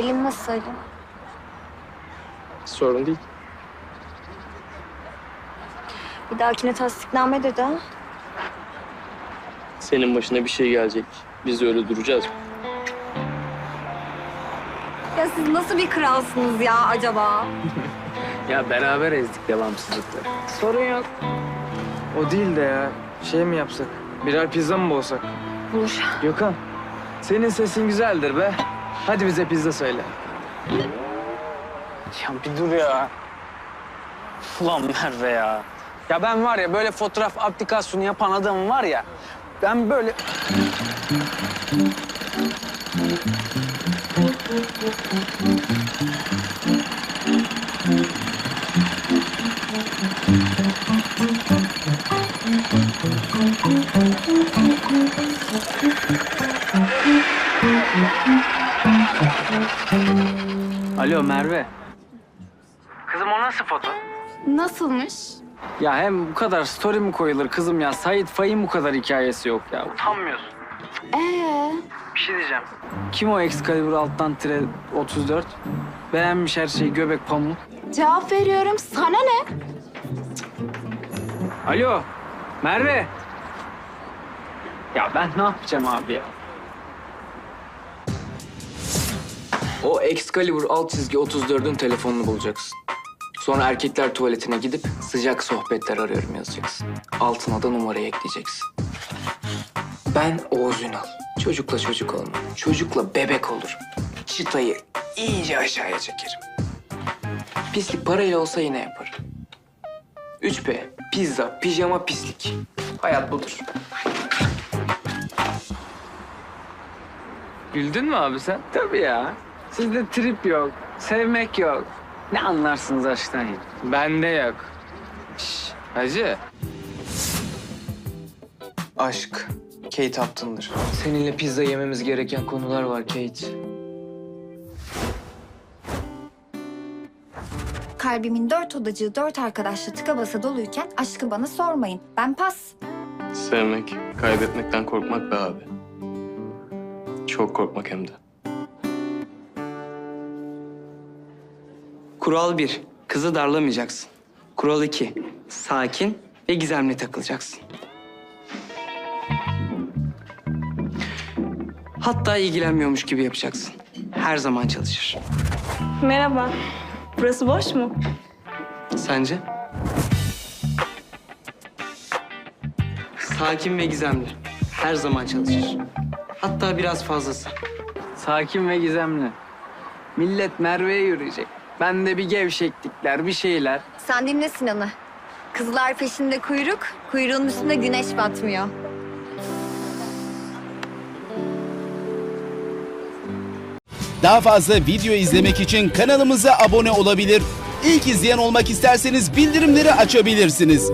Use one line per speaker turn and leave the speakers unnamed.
Elin nasıl Ali?
Sorun değil.
Bir dahakine tasdikname dedi ha?
Senin başına bir şey gelecek. Biz de öyle duracağız.
Ya siz nasıl bir kralsınız ya acaba?
Ya beraber ezdik devamsızlıkları. Sorun yok.
O değil de ya. Şey mi yapsak? Birer pizza mı bulsak?
Olur.
Gökhan, senin sesin güzeldir be. Hadi bize pizza söyle.
Ya bir dur ya. Ulan Merve ya. Ya ben var ya böyle fotoğraf aplikasyonu yapan adam var ya. Ben böyle... Alo Merve. Kızım o nasıl foto?
Nasılmış?
Ya hem bu kadar story mi koyulur kızım ya? Sait Faik'in bu kadar hikayesi yok ya. Utanmıyorsun.
Ee,
Bir şey diyeceğim. Kim o Excalibur alttan tire 34? Beğenmiş her şeyi göbek pamuk.
cevap veriyorum. Sana ne?
Alo Merve. Ya ben ne yapacağım abi ya?
O Excalibur alt çizgi 34'ün telefonunu bulacaksın. Sonra erkekler tuvaletine gidip sıcak sohbetler arıyorum yazacaksın. Altına da numarayı ekleyeceksin. Ben Oğuz Ünal. Çocukla çocuk olma. Çocukla bebek olur. Çıtayı iyice aşağıya çekerim. Pislik parayla olsa yine yaparım. 3P, pizza, pijama, pislik. Hayat budur.
Güldün mü abi sen? Tabii ya. Sizde trip yok, sevmek yok. Ne anlarsınız aşktan ya?
Bende yok. Şş, hacı. Aşk. Kate Upton'dır. Seninle pizza yememiz gereken konular var Kate.
Kalbimin dört odacığı dört arkadaşla tıka basa doluyken aşkı bana sormayın. Ben pas.
Sevmek, kaybetmekten korkmak be abi. Çok korkmak hem de.
Kural 1. Kızı darlamayacaksın. Kural 2. Sakin ve gizemli takılacaksın. Hatta ilgilenmiyormuş gibi yapacaksın. Her zaman çalışır.
Merhaba. Burası boş mu?
Sence? Sakin ve gizemli. Her zaman çalışır. Hatta biraz fazlası.
Sakin ve gizemli. Millet Merve'ye yürüyecek. Ben de bir gevşeklikler, bir şeyler.
Sen dinle Sinan'ı. Kızlar peşinde kuyruk, kuyruğun üstünde güneş batmıyor.
Daha fazla video izlemek için kanalımıza abone olabilir. İlk izleyen olmak isterseniz bildirimleri açabilirsiniz.